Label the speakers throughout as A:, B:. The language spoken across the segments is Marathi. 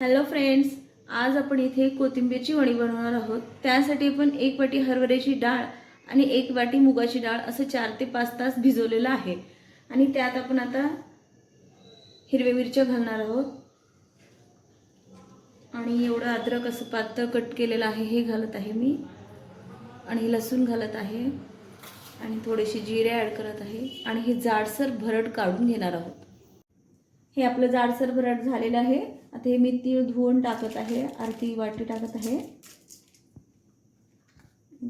A: हॅलो फ्रेंड्स आज आपण इथे कोथिंबीरची वडी बनवणार आहोत. त्यासाठी आपण एक वाटी हरभऱ्याची डाळ आणि एक वाटी मुगाची डाळ असं चार ते पाच तास भिजवलेलं आहे. आणि त्यात आपण आता हिरव्या मिरच्या घालणार आहोत. आणि एवढं अद्रक असं पातळ कट केलेलं आहे हे घालत आहे मी. आणि लसूण घालत आहे. आणि थोडेसे जिरे ॲड करत आहे. आणि हे जाडसर भरड काढून घेणार आहोत. हे आपलं जाडसर भरड झालेलं आहे. आता हे मी तीळ धुवून टाकत आहे. अर्धी वाटी टाकत आहे.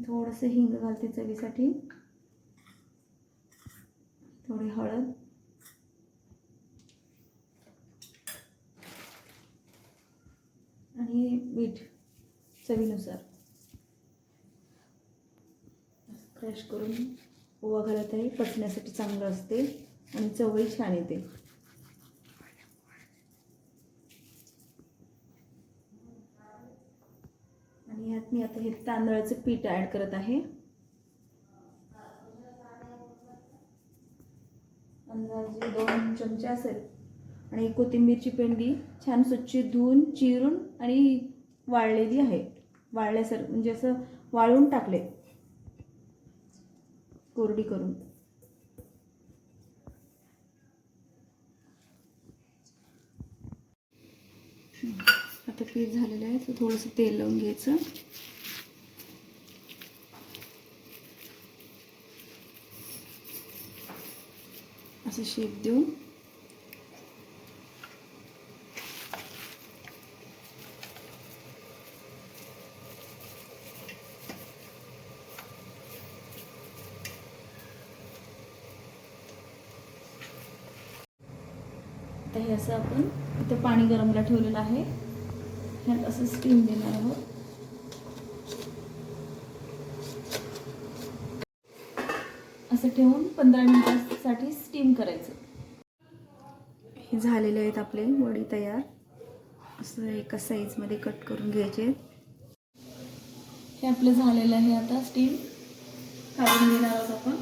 A: थोडंसं हिंग घालते चवीसाठी. थोडी हळद. आणि मीठ चवीनुसार. क्रश करून ओवा घालत आहे. पचण्यासाठी चांगलं असते. आणि चवही छान येते आणि यात मी आता हे तांदळाचं पीठ ॲड करत आहे. अंदाजे दोन चमचे असेल. आणि कोथिंबीरची पेंडी छान स्वच्छ धुवून चिरून आणि वाळलेली आहे. वाळल्यासार म्हणजे असं वाळून टाकले. कोरडी करून. आता पीठ झालेलं आहे तर थोडंसं तेल लावून घ्यायचं. असं शेप देऊन. हे असं आपण इथं पाणी गरमला ठेवलेलं आहे. ह्यात असं स्टीम देणार आहोत असं ठेवून पंधरा मिनिटासाठी स्टीम करायचं. हे झालेले आहेत आपले वडी तयार. असं एका साईजमध्ये कट करून घ्यायचे. हे आपलं झालेलं आहे आता स्टीम काढून घेणार आहोत आपण.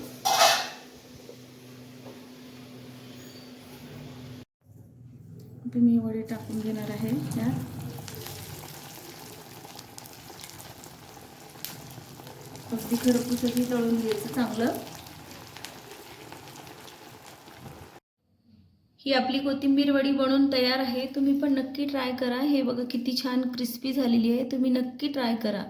A: आता मी वडे टाकून घेणार आहे त्यात अगदी खरपूसही तळून घ्यायचं चांगलं. ही आपली कोथिंबीर वडी बनवून तयार आहे. तुम्ही पण नक्की ट्राय करा. हे बघा किती छान क्रिस्पी झालेली आहे. तुम्ही नक्की ट्राय करा.